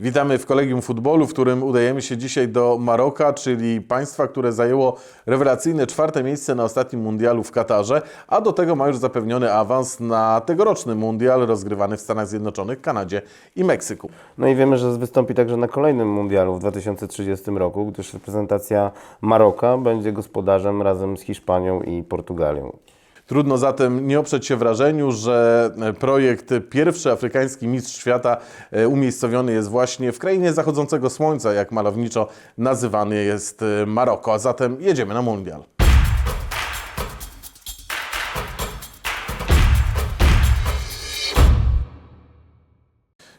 Witamy w Kolegium Futbolu, w którym udajemy się dzisiaj do Maroka, czyli państwa, które zajęło rewelacyjne czwarte miejsce na ostatnim mundialu w Katarze, a do tego ma już zapewniony awans na tegoroczny mundial rozgrywany w Stanach Zjednoczonych, Kanadzie i Meksyku. No i wiemy, że wystąpi także na kolejnym mundialu w 2030 roku, gdyż reprezentacja Maroka będzie gospodarzem razem z Hiszpanią i Portugalią. Trudno zatem nie oprzeć się wrażeniu, że projekt pierwszy afrykański mistrz świata e, umiejscowiony jest właśnie w krainie zachodzącego słońca, jak malowniczo nazywany jest e, Maroko. A zatem jedziemy na mundial.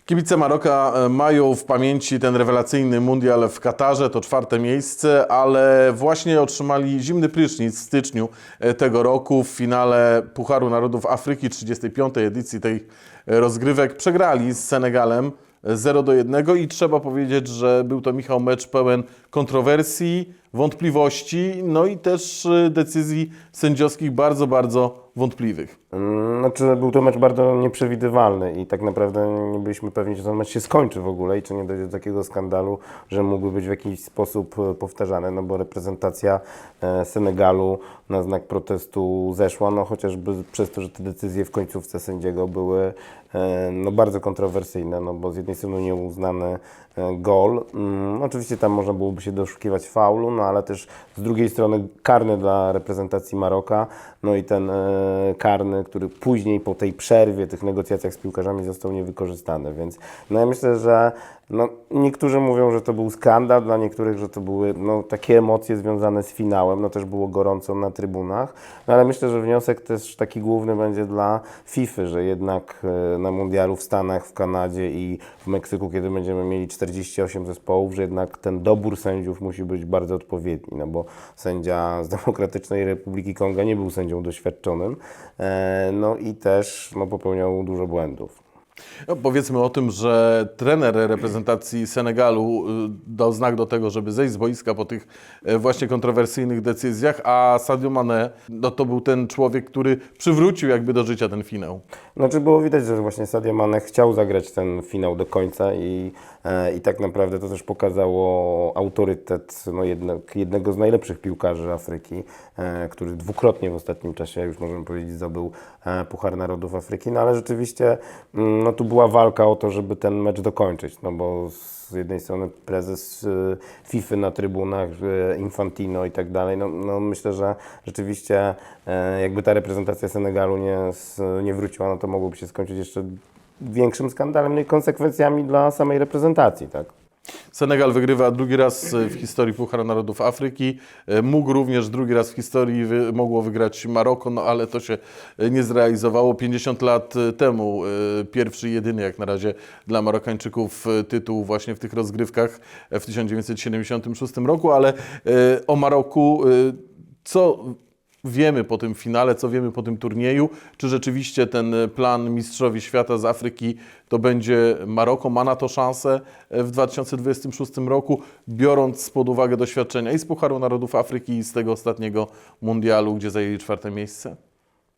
Kibice Maroka e, mają w pamięci ten rewelacyjny mundial w Katarze, to czwarte miejsce, ale właśnie otrzymali zimny prysznic w styczniu e, tego roku w finale Pucharu Narodów Afryki 35. edycji tej e, rozgrywek. Przegrali z Senegalem 0 do 1 i trzeba powiedzieć, że był to Michał mecz pełen kontrowersji, wątpliwości, no i też e, decyzji sędziowskich bardzo, bardzo wątpliwych. Mm, Znaczy, był to mecz bardzo nieprzewidywalny i tak naprawdę nie byliśmy pewni, czy ten mecz się skończy w ogóle i czy nie dojdzie do takiego skandalu, że mógłby być w jakiś sposób e, powtarzany, no bo reprezentacja e, Senegalu na znak protestu zeszła, no chociażby przez to, że te decyzje w końcówce sędziego były e, no bardzo kontrowersyjne, no bo z jednej strony nieuznany e, gol, mm, oczywiście tam można byłoby się doszukiwać faulu, no ale też z drugiej strony karny dla reprezentacji Maroka, no i ten e, karny, który później po tej przerwie, tych negocjacjach z piłkarzami został niewykorzystany, więc no ja myślę, że no, niektórzy mówią, że to był skandal, dla niektórych, że to były no, takie emocje związane z finałem, no też było gorąco na trybunach, no ale myślę, że wniosek też taki główny będzie dla FIFA, że jednak e, na mundialu w Stanach, w Kanadzie i w Meksyku, kiedy będziemy mieli 48 zespołów, że jednak ten dobór sędziów musi być bardzo odpowiedni, no bo sędzia z Demokratycznej Republiki Konga nie był sędzią doświadczonym, e, no i też no, popełniał dużo błędów. No, powiedzmy o tym, że trener reprezentacji Senegalu y, dał znak do tego, żeby zejść z boiska po tych e, właśnie kontrowersyjnych decyzjach, a Sadio Mane no, to był ten człowiek, który przywrócił jakby do życia ten finał. Znaczy było widać, że właśnie Sadio Mane chciał zagrać ten finał do końca i, i tak naprawdę to też pokazało autorytet no jednak, jednego z najlepszych piłkarzy Afryki, e, który dwukrotnie w ostatnim czasie, już możemy powiedzieć, zdobył e, Puchar Narodów Afryki, no ale rzeczywiście mm, no tu była walka o to, żeby ten mecz dokończyć, no bo z jednej strony prezes e, FIFA na trybunach, e, Infantino i tak dalej, no, no myślę, że rzeczywiście e, jakby ta reprezentacja Senegalu nie, nie wróciła, no to mogłoby się skończyć jeszcze większym skandalem no i konsekwencjami dla samej reprezentacji, tak? Senegal wygrywa drugi raz e, w historii Puchar Narodów Afryki. E, Mógł również drugi raz w historii mogło wygrać Maroko, no ale to się e, nie zrealizowało. 50 lat temu pierwszy jedyny jak na razie dla Marokańczyków tytuł właśnie w tych rozgrywkach w 1976 roku, ale o Maroku co wiemy po tym finale, co wiemy po tym turnieju? Czy rzeczywiście ten plan Mistrzowi Świata z Afryki to będzie Maroko? Ma na to szansę w 2026 roku, biorąc pod uwagę doświadczenia i z Pucharu Narodów Afryki, i z tego ostatniego mundialu, gdzie zajęli czwarte miejsce?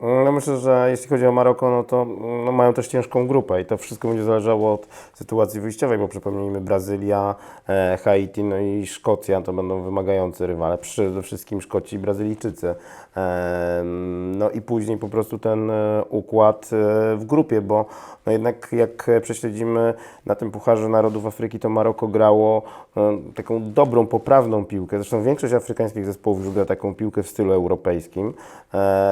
No myślę, że jeśli chodzi o Maroko, no to no mają też ciężką grupę i to wszystko będzie zależało od sytuacji wyjściowej, bo przypomnijmy Brazylia, e, Haiti, no i Szkocja to będą wymagający rywale, przede wszystkim Szkoci i Brazylijczycy. E, no i później po prostu ten e, układ e, w grupie, bo no jednak jak prześledzimy na tym Pucharze Narodów Afryki, to Maroko grało e, taką dobrą, poprawną piłkę. Zresztą większość afrykańskich zespołów już gra taką piłkę w stylu europejskim.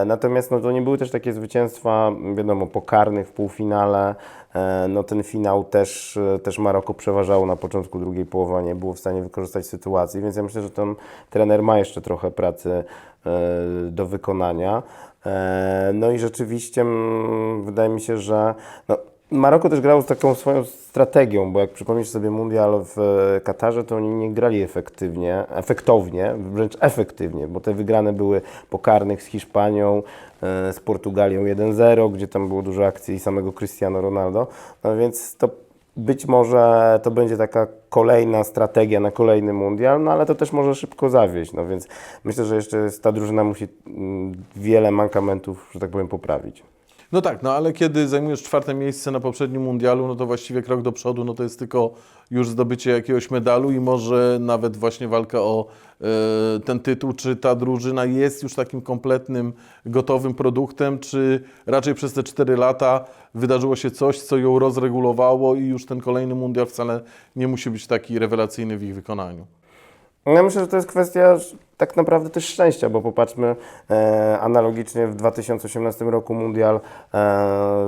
Natomiast no, to nie były też takie zwycięstwa, wiadomo, pokarnych w półfinale. E, no ten finał też, e, też Maroko przeważało na początku drugiej połowy, a nie było w stanie wykorzystać sytuacji, więc ja myślę, że ten trener ma jeszcze trochę pracy e, do wykonania. No i rzeczywiście mm, wydaje mi się, że no, Maroko też grało z taką swoją strategią, bo jak przypomnisz sobie mundial w e, Katarze, to oni nie grali efektywnie, efektownie, wręcz efektywnie, bo te wygrane były pokarnych z Hiszpanią, e, z Portugalią 1-0, gdzie tam było dużo akcji i samego Cristiano Ronaldo, no więc to być może to będzie taka kolejna strategia na kolejny mundial, no ale to też może szybko zawieść, no więc myślę, że jeszcze ta drużyna musi mm, wiele mankamentów, że tak powiem, poprawić. No tak, no ale kiedy zajmujesz czwarte miejsce na poprzednim mundialu, no to właściwie krok do przodu, no to jest tylko już zdobycie jakiegoś medalu i może nawet właśnie walka o e, ten tytuł, czy ta drużyna jest już takim kompletnym, gotowym produktem, czy raczej przez te cztery lata wydarzyło się coś, co ją rozregulowało i już ten kolejny mundial wcale nie musi być taki rewelacyjny w ich wykonaniu. Ja myślę, że to jest kwestia tak naprawdę też szczęścia, bo popatrzmy e, analogicznie w 2018 roku mundial e,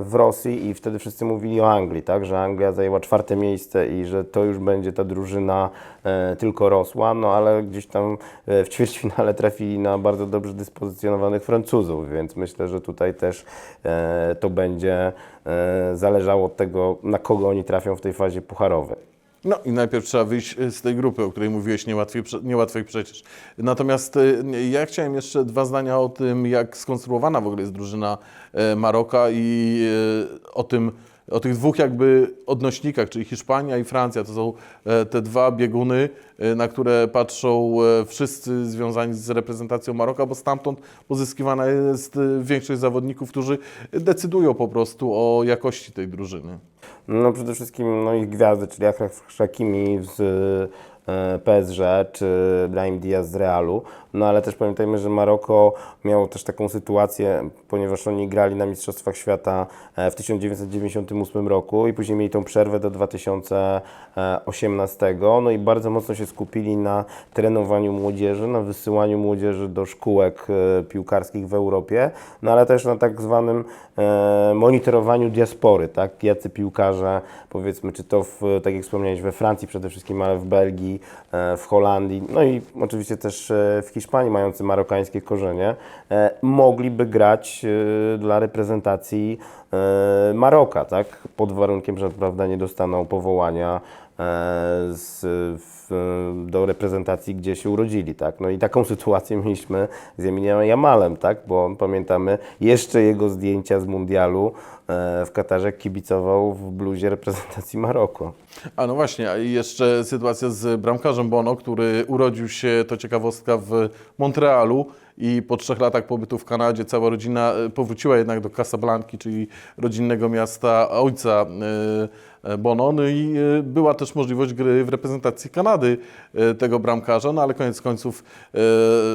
w Rosji i wtedy wszyscy mówili o Anglii, tak, że Anglia zajęła czwarte miejsce i że to już będzie ta drużyna e, tylko rosła, no ale gdzieś tam e, w ćwierćfinale trafili na bardzo dobrze dyspozycjonowanych Francuzów, więc myślę, że tutaj też e, to będzie e, zależało od tego, na kogo oni trafią w tej fazie pucharowej. No i najpierw trzeba wyjść e, z tej grupy, o której mówiłeś, niełatwiej, niełatwej przecież. Natomiast e, ja chciałem jeszcze dwa zdania o tym, jak skonstruowana w ogóle jest drużyna e, Maroka i o tym, o tych dwóch jakby odnośnikach, czyli Hiszpania i Francja. To są e, te dwa bieguny, e, na które patrzą e, wszyscy związani z reprezentacją Maroka, bo stamtąd pozyskiwana jest większość zawodników, którzy decydują po prostu o jakości tej drużyny. No przede wszystkim no, ich gwiazdy, czyli Achraf Hakimi z PSG czy Brahim Diaz z Realu. No ale też pamiętajmy, że Maroko miało też taką sytuację, ponieważ oni grali na Mistrzostwach Świata e, w 1998 roku i później mieli tą przerwę do 2018. No i bardzo mocno się skupili na trenowaniu młodzieży, na wysyłaniu młodzieży do szkółek e, piłkarskich w Europie, no ale też na tak zwanym e, monitorowaniu diaspory, tak? Jacy piłkarze, powiedzmy, czy to, w, tak jak wspomniałeś, we Francji przede wszystkim, ale w Belgii, e, w Holandii, no i oczywiście też e, w Hiszpanii, mający marokańskie korzenie, e, mogliby grać e, dla reprezentacji e, Maroka, tak? Pod warunkiem, że prawda nie dostaną powołania e, z, w, do reprezentacji, gdzie się urodzili, tak? No i taką sytuację mieliśmy z Emiliem Jamalem, tak? Bo pamiętamy jeszcze jego zdjęcia z mundialu e, w Katarze kibicował w bluzie reprezentacji Maroku. A no właśnie, a jeszcze sytuacja z bramkarzem Bono, który urodził się, to ciekawostka, w Montrealu i po trzech latach pobytu w Kanadzie cała rodzina e, powróciła jednak do Casablanki, czyli rodzinnego miasta ojca e, e, Bono. No i e, była też możliwość gry w reprezentacji Kanady e, tego bramkarza, no ale koniec końców e,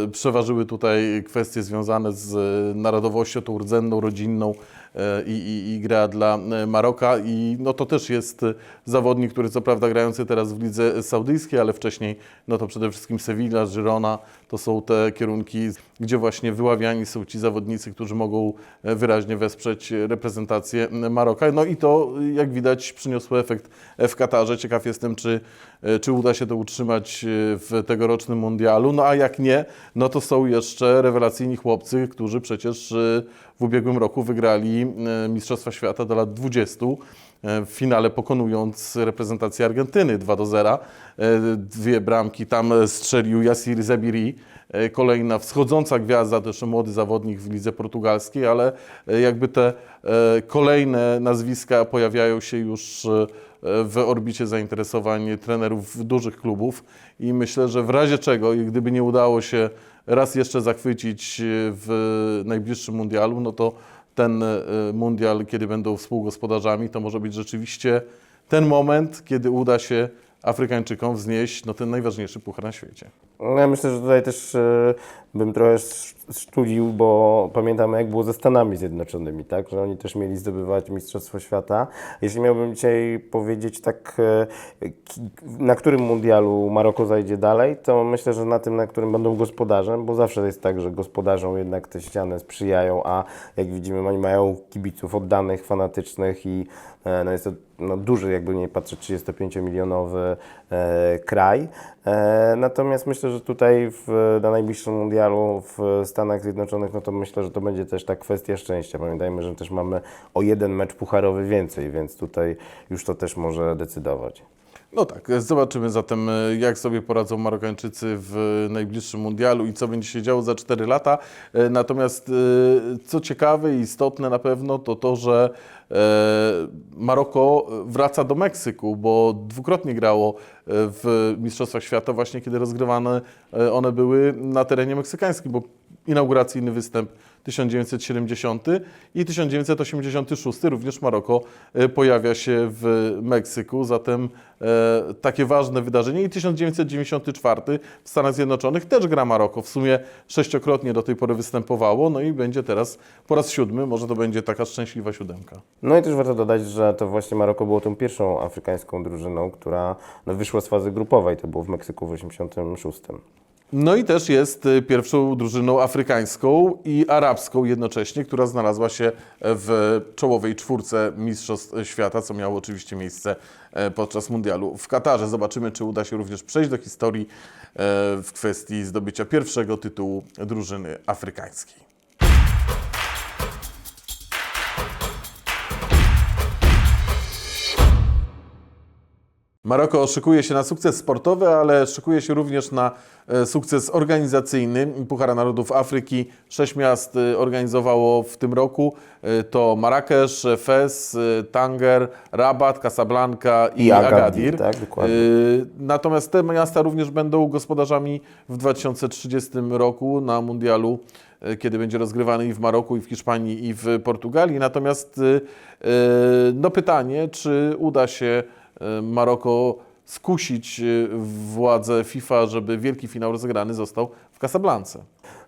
przeważyły tutaj kwestie związane z e, narodowością, tą rdzenną, rodzinną e, i, i, i gra dla e, Maroka i no to też jest zawodnik, który co prawda grający teraz w lidze saudyjskiej, ale wcześniej no to przede wszystkim Sevilla, Girona, to są te kierunki, gdzie właśnie wyławiani są ci zawodnicy, którzy mogą e, wyraźnie wesprzeć reprezentację Maroka. No i to jak widać przyniosło efekt w Katarze. Ciekaw jestem, czy, e, czy uda się to utrzymać w tegorocznym mundialu. No a jak nie, no to są jeszcze rewelacyjni chłopcy, którzy przecież w ubiegłym roku wygrali e, Mistrzostwa Świata do lat 20 e, w finale pokonując reprezentację Argentyny 2 do 0. E, Dwie bramki tam strzelił Yassir Zabiri, e, kolejna wschodząca gwiazda, też młody zawodnik w lidze portugalskiej, ale jakby te kolejne nazwiska pojawiają się już w orbicie zainteresowań trenerów dużych klubów i myślę, że w razie czego gdyby nie udało się raz jeszcze zachwycić w najbliższym mundialu, no to ten e, mundial, kiedy będą współgospodarzami, to może być rzeczywiście ten moment, kiedy uda się Afrykańczykom wznieść no, ten najważniejszy puchar na świecie. No ja myślę, że tutaj też e, bym trochę sz- szczudził, bo pamiętamy jak było ze Stanami Zjednoczonymi, tak? Że oni też mieli zdobywać Mistrzostwo Świata. Jeśli miałbym dzisiaj powiedzieć tak, e, na którym mundialu Maroko zajdzie dalej, to myślę, że na tym, na którym będą gospodarzem, bo zawsze jest tak, że gospodarzom jednak te ściany sprzyjają, a jak widzimy, oni mają kibiców oddanych, fanatycznych i e, no jest to no, duży, jakby nie patrzeć, 35-milionowy e, kraj. E, natomiast myślę, że tutaj w, na najbliższym mundialu w Stanach Zjednoczonych, no to myślę, że to będzie też ta kwestia szczęścia. Pamiętajmy, że też mamy o jeden mecz pucharowy więcej, więc tutaj już to też może decydować. No tak, zobaczymy zatem, e, jak sobie poradzą Marokańczycy w najbliższym mundialu i co będzie się działo za 4 lata. E, Natomiast e, co ciekawe i istotne na pewno, to to, że Maroko wraca do Meksyku, bo dwukrotnie grało w Mistrzostwach Świata właśnie kiedy rozgrywane one były na terenie meksykańskim, bo inauguracyjny występ 1970 i 1986 również Maroko e, pojawia się w Meksyku, zatem e, takie ważne wydarzenie i 1994 w Stanach Zjednoczonych też gra Maroko, w sumie sześciokrotnie do tej pory występowało, no i będzie teraz po raz siódmy, może to będzie taka szczęśliwa siódemka. No i też warto dodać, że to właśnie Maroko było tą pierwszą afrykańską drużyną, która no, wyszła z fazy grupowej, to było w Meksyku w 86. No i też jest y, pierwszą drużyną afrykańską i arabską jednocześnie, która znalazła się w czołowej czwórce Mistrzostw Świata, co miało oczywiście miejsce e, podczas mundialu w Katarze. Zobaczymy, czy uda się również przejść do historii e, w kwestii zdobycia pierwszego tytułu drużyny afrykańskiej. Maroko szykuje się na sukces sportowy, ale szykuje się również na e, sukces organizacyjny. Puchara Narodów Afryki sześć miast e, organizowało w tym roku. E, To Marrakesz, Fez, Tanger, Rabat, Casablanca i, I Agadir, Agadir. tak, dokładnie. Natomiast te miasta również będą gospodarzami w 2030 roku na mundialu, kiedy będzie rozgrywany i w Maroku, i w Hiszpanii, i w Portugalii. Natomiast no pytanie, czy uda się Maroko skusić e, władze FIFA, żeby wielki finał rozegrany został w Casablance.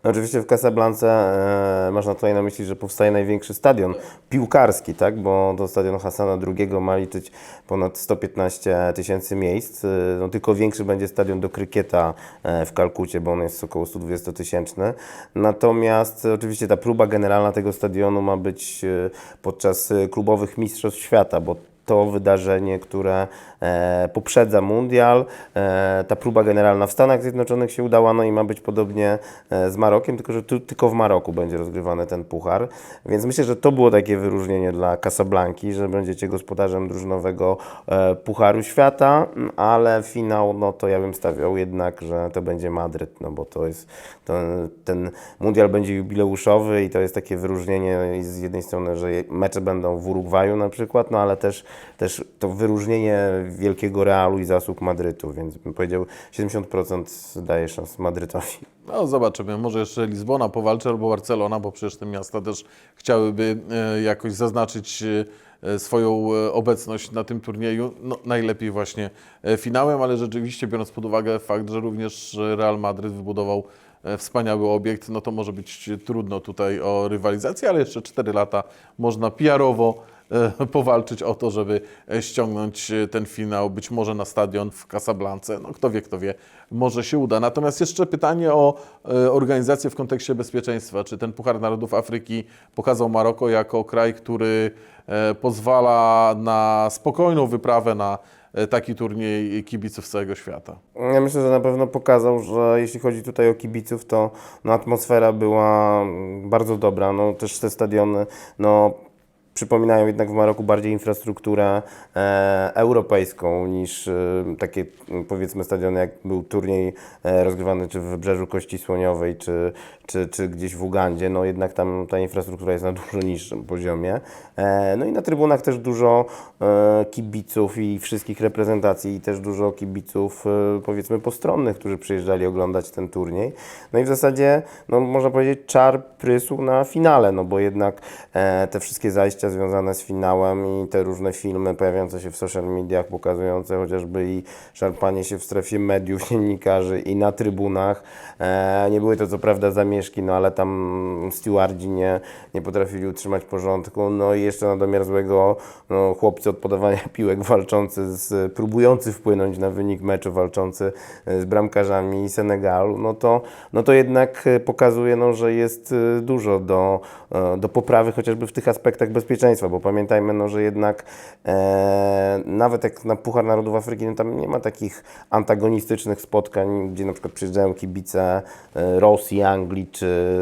No, oczywiście w Casablance e, można tutaj na myśli, że powstaje największy stadion piłkarski, tak? bo to stadion Hasana II ma liczyć ponad 115 tysięcy miejsc. E, No, tylko większy będzie stadion do krykieta e, w Kalkucie, bo on jest około 120 tysięczny. Natomiast e, oczywiście ta próba generalna tego stadionu ma być e, podczas e, klubowych mistrzostw świata, bo to wydarzenie, które poprzedza mundial. E, ta próba generalna w Stanach Zjednoczonych się udała, no i ma być podobnie e, z Marokiem, tylko że tu, tylko w Maroku będzie rozgrywany ten puchar. Więc myślę, że to było takie wyróżnienie dla Casablanki, że będziecie gospodarzem drużynowego e, Pucharu Świata, ale finał, no to ja bym stawiał jednak, że to będzie Madryt, no bo to jest, to, ten mundial będzie jubileuszowy i to jest takie wyróżnienie z jednej strony, że mecze będą w Urugwaju na przykład, no ale też, też to wyróżnienie wielkiego Realu i zasług Madrytu, więc bym powiedział 70% daje szans Madrytowi. No zobaczymy, może jeszcze Lizbona powalczy albo Barcelona, bo przecież te miasta też chciałyby e, jakoś zaznaczyć e, swoją e, obecność na tym turnieju. No, najlepiej właśnie finałem, ale rzeczywiście biorąc pod uwagę fakt, że również Real Madryt wybudował wspaniały obiekt, no to może być trudno tutaj o rywalizację, ale jeszcze 4 lata można PR-owo powalczyć o to, żeby e, ściągnąć e, ten finał być może na stadion w Casablance. No kto wie, kto wie, może się uda. Natomiast jeszcze pytanie o e, organizację w kontekście bezpieczeństwa. Czy ten Puchar Narodów Afryki pokazał Maroko jako kraj, który e, pozwala na spokojną wyprawę na e, taki turniej kibiców z całego świata? Ja myślę, że na pewno pokazał, że jeśli chodzi tutaj o kibiców, to no, atmosfera była mm, bardzo dobra. No, też te stadiony no, przypominają jednak w Maroku bardziej infrastrukturę e, europejską niż e, takie m, powiedzmy stadiony, jak był turniej e, rozgrywany czy w Wybrzeżu Kości Słoniowej, czy, czy, czy gdzieś w Ugandzie. No jednak tam ta infrastruktura jest na dużo niższym poziomie. E, no i na trybunach też dużo e, kibiców i wszystkich reprezentacji i też dużo kibiców e, powiedzmy postronnych, którzy przyjeżdżali oglądać ten turniej. No i w zasadzie no, można powiedzieć czar prysł na finale, no bo jednak e, te wszystkie zajścia związane z finałem i te różne filmy pojawiające się w social mediach, pokazujące chociażby i szarpanie się w strefie mediów, dziennikarzy i na trybunach. E, nie były to co prawda zamieszki, no ale tam stewardzi nie, nie potrafili utrzymać porządku. No i jeszcze na domiar złego no, chłopcy od podawania piłek walczący z, próbujący wpłynąć na wynik meczu, walczący e, z bramkarzami Senegalu, no to, no to jednak e, pokazuje, no, że jest e, dużo do, do poprawy chociażby w tych aspektach bezpieczeństwa, bo pamiętajmy, no, że jednak e, nawet jak na Puchar Narodów Afryki, no, tam nie ma takich antagonistycznych spotkań, gdzie na przykład przyjeżdżają kibice e, Rosji, Anglii czy,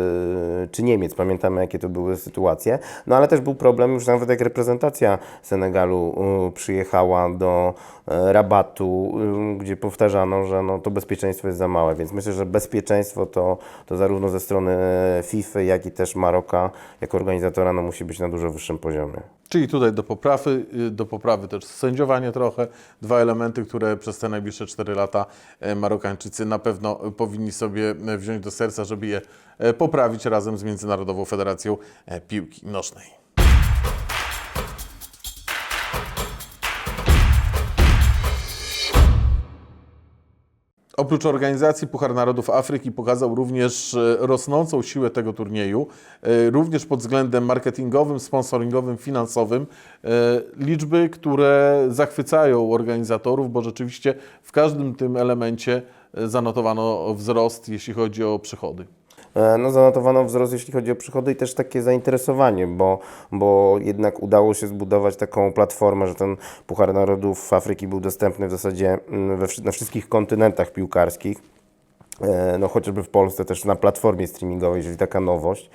czy Niemiec. Pamiętamy, jakie to były sytuacje. No ale też był problem już nawet jak reprezentacja Senegalu e, przyjechała do e, Rabatu, e, gdzie powtarzano, że no, to bezpieczeństwo jest za małe, więc myślę, że bezpieczeństwo to, to zarówno ze strony FIFA, jak i też Maroka jako organizatora no, musi być na dużo wyższym poziomie. Poziomie. Czyli tutaj do poprawy, y, do poprawy też sędziowanie trochę. Dwa elementy, które przez te najbliższe 4 lata e, Marokańczycy na pewno powinni sobie e, wziąć do serca, żeby je e, poprawić razem z Międzynarodową Federacją Piłki Nożnej. Oprócz organizacji Puchar Narodów Afryki pokazał również e, rosnącą siłę tego turnieju, e, również pod względem marketingowym, sponsoringowym, finansowym. E, Liczby, które zachwycają organizatorów, bo rzeczywiście w każdym tym elemencie zanotowano wzrost, jeśli chodzi o przychody. E, No, zanotowano wzrost, jeśli chodzi o przychody i też takie zainteresowanie, bo, bo jednak udało się zbudować taką platformę, że ten Puchar Narodów Afryki był dostępny w zasadzie mm, we, na wszystkich kontynentach piłkarskich. E, No, chociażby w Polsce też na platformie streamingowej, czyli taka nowość,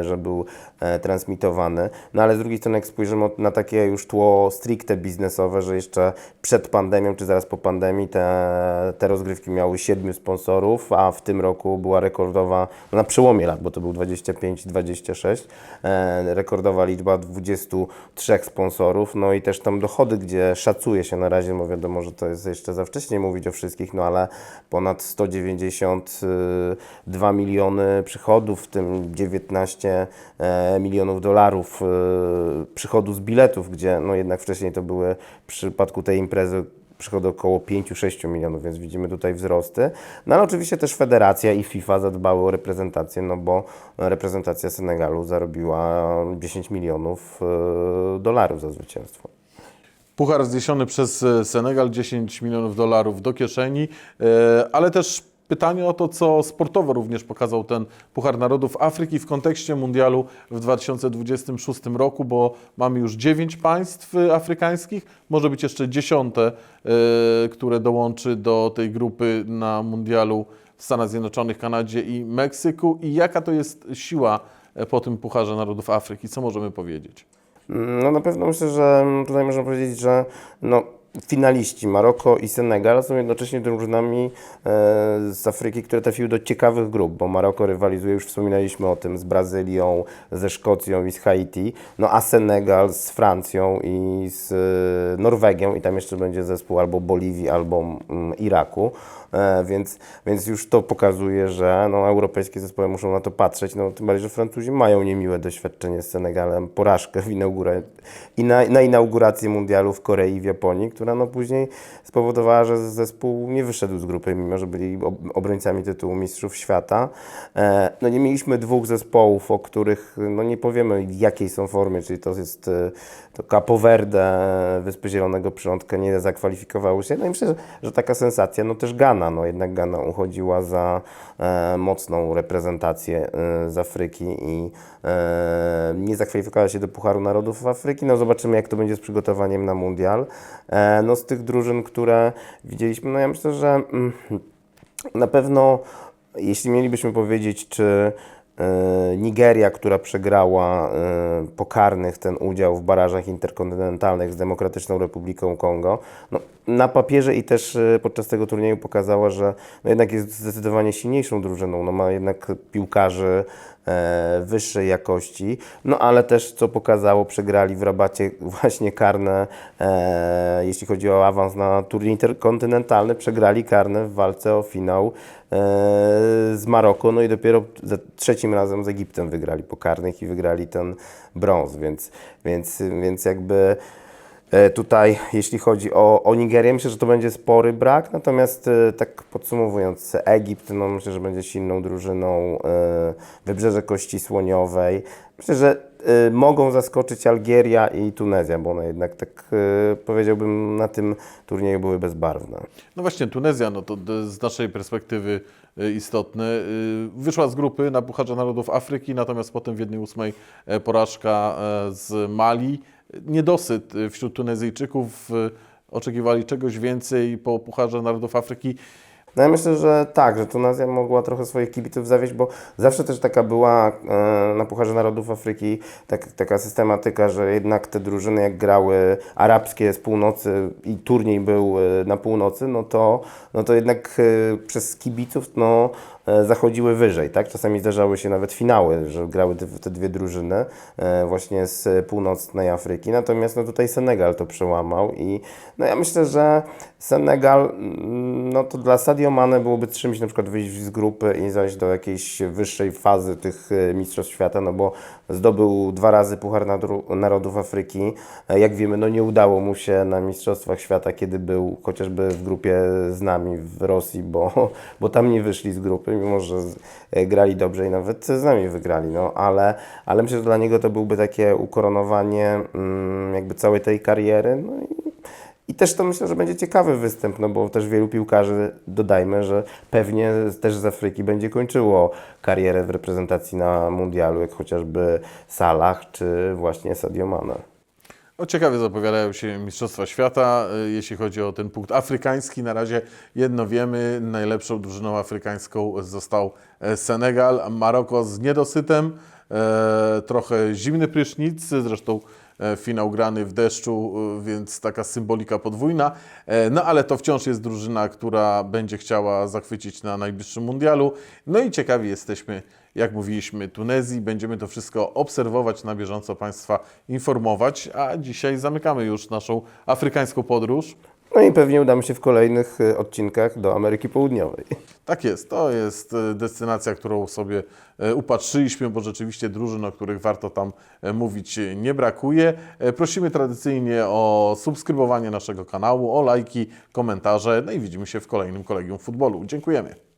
że był e, transmitowany. No ale z drugiej strony, jak spojrzymy na takie już tło stricte biznesowe, że jeszcze przed pandemią, czy zaraz po pandemii te, te rozgrywki miały siedmiu sponsorów, a w tym roku była rekordowa, no na przełomie lat, bo to był 25-26, e, rekordowa liczba 23 sponsorów, no i też tam dochody, gdzie szacuje się na razie, bo wiadomo, że to jest jeszcze za wcześnie mówić o wszystkich, no ale ponad 192 miliony przychodów, w tym 19 e, milionów dolarów e, przychodu z biletów, gdzie no jednak wcześniej to były w przypadku tej imprezy przychody około 5-6 milionów, więc widzimy tutaj wzrosty. No ale oczywiście też federacja i FIFA zadbały o reprezentację, no bo reprezentacja Senegalu zarobiła 10 milionów e, dolarów za zwycięstwo. Puchar zniesiony przez Senegal, 10 milionów dolarów do kieszeni, ale też pytanie o to, co sportowo również pokazał ten Puchar Narodów Afryki w kontekście mundialu w 2026 roku, bo mamy już 9 państw e, afrykańskich, może być jeszcze dziesiąte, e, które dołączy do tej grupy na mundialu w Stanach Zjednoczonych, Kanadzie i Meksyku. I jaka to jest siła e, po tym Pucharze Narodów Afryki? Co możemy powiedzieć? No na pewno myślę, że tutaj można powiedzieć, że no, finaliści Maroko i Senegal są jednocześnie drużynami e, z Afryki, które trafiły do ciekawych grup, bo Maroko rywalizuje, już wspominaliśmy o tym, z Brazylią, ze Szkocją i z Haiti, no a Senegal z Francją i z e, Norwegią i tam jeszcze będzie zespół albo Boliwii, albo mm, Iraku. E, więc, więc już to pokazuje, że no, europejskie zespoły muszą na to patrzeć. No, tym bardziej, że Francuzi mają niemiłe doświadczenie z Senegalem, porażkę w inaugura- i na, na inauguracji mundialu w Korei i w Japonii, która no, później spowodowała, że zespół nie wyszedł z grupy, mimo że byli ob- obrońcami tytułu Mistrzów Świata. E, no, nie mieliśmy dwóch zespołów, o których no, nie powiemy w jakiej są formie, czyli to jest e, to Capo Verde, Wyspy Zielonego Przylądka nie zakwalifikowały się. No i myślę, że, że taka sensacja, no też Ghana, no jednak Ghana uchodziła za e, mocną reprezentację e, z Afryki i e, nie zakwalifikowała się do Pucharu Narodów Afryki. No zobaczymy, jak to będzie z przygotowaniem na Mundial. No z tych drużyn, które widzieliśmy, no ja myślę, że mm, na pewno, jeśli mielibyśmy powiedzieć, czy Nigeria, która przegrała e, pokarnych ten udział w barażach interkontynentalnych z Demokratyczną Republiką Kongo, no, na papierze i też e, podczas tego turnieju pokazała, że no, jednak jest zdecydowanie silniejszą drużyną. No, ma jednak piłkarzy e, wyższej jakości, no ale też co pokazało, przegrali w rabacie właśnie karne, e, jeśli chodzi o awans na turniej interkontynentalny, przegrali karne w walce o finał e, z Maroko, no i dopiero za trzecim razem z Egiptem wygrali po karnych i wygrali ten brąz, więc, więc, więc jakby E, Tutaj, jeśli chodzi o, o Nigerię, myślę, że to będzie spory brak. Natomiast e, tak podsumowując, Egipt, no myślę, że będzie silną drużyną. e, Wybrzeże Kości Słoniowej. Myślę, że e, mogą zaskoczyć Algieria i Tunezja, bo one jednak tak e, powiedziałbym na tym turnieju były bezbarwne. No właśnie, Tunezja, no to z naszej perspektywy istotne. Wyszła z grupy na Pucharze Narodów Afryki, natomiast potem w jednej ósmej e, porażka e, z Mali. Niedosyt y, wśród Tunezyjczyków. y, Oczekiwali czegoś więcej po Pucharze Narodów Afryki. No ja myślę, że tak, że Tunezja mogła trochę swoich kibiców zawieść, bo zawsze też taka była e, na Pucharze Narodów Afryki tak, taka systematyka, że jednak te drużyny jak grały arabskie z północy i turniej był e, na północy, no to, no to jednak e, przez kibiców no, zachodziły wyżej, tak? Czasami zdarzały się nawet finały, że grały te, dwie drużyny e, właśnie z północnej Afryki. Natomiast no tutaj Senegal to przełamał i no ja myślę, że Senegal, mm, no to dla Sadio Mane byłoby czymś na przykład wyjść z grupy i zajść do jakiejś wyższej fazy tych e, Mistrzostw Świata, no bo zdobył dwa razy Puchar Narodów Afryki. E, Jak wiemy, no nie udało mu się na Mistrzostwach Świata, kiedy był chociażby w grupie z nami w Rosji, bo, bo tam nie wyszli z grupy, mimo że e, grali dobrze i nawet z nami wygrali, no ale, ale myślę, że dla niego to byłby takie ukoronowanie mm, jakby całej tej kariery, no i i też to myślę, że będzie ciekawy występ, no bo też wielu piłkarzy, dodajmy, że pewnie też z Afryki będzie kończyło karierę w reprezentacji na mundialu, jak chociażby Salah czy właśnie Sadio Mane. No, ciekawie zapowiadają się Mistrzostwa Świata, y, jeśli chodzi o ten punkt afrykański. Na razie jedno wiemy, najlepszą drużyną afrykańską został e, Senegal, Maroko z niedosytem, e, trochę zimny prysznic, zresztą finał grany w deszczu, e, więc taka symbolika podwójna. E, No ale to wciąż jest drużyna, która będzie chciała zachwycić na najbliższym mundialu. No i ciekawi jesteśmy, jak mówiliśmy, Tunezji. Będziemy to wszystko obserwować na bieżąco, Państwa informować, a dzisiaj zamykamy już naszą afrykańską podróż. No i pewnie udamy się w kolejnych y, odcinkach do Ameryki Południowej. Tak jest, to jest e, destynacja, którą sobie e, upatrzyliśmy, bo rzeczywiście drużyn, o których warto tam mówić nie brakuje. Prosimy tradycyjnie o subskrybowanie naszego kanału, o lajki, komentarze, no i widzimy się w kolejnym kolegium futbolu. Dziękujemy.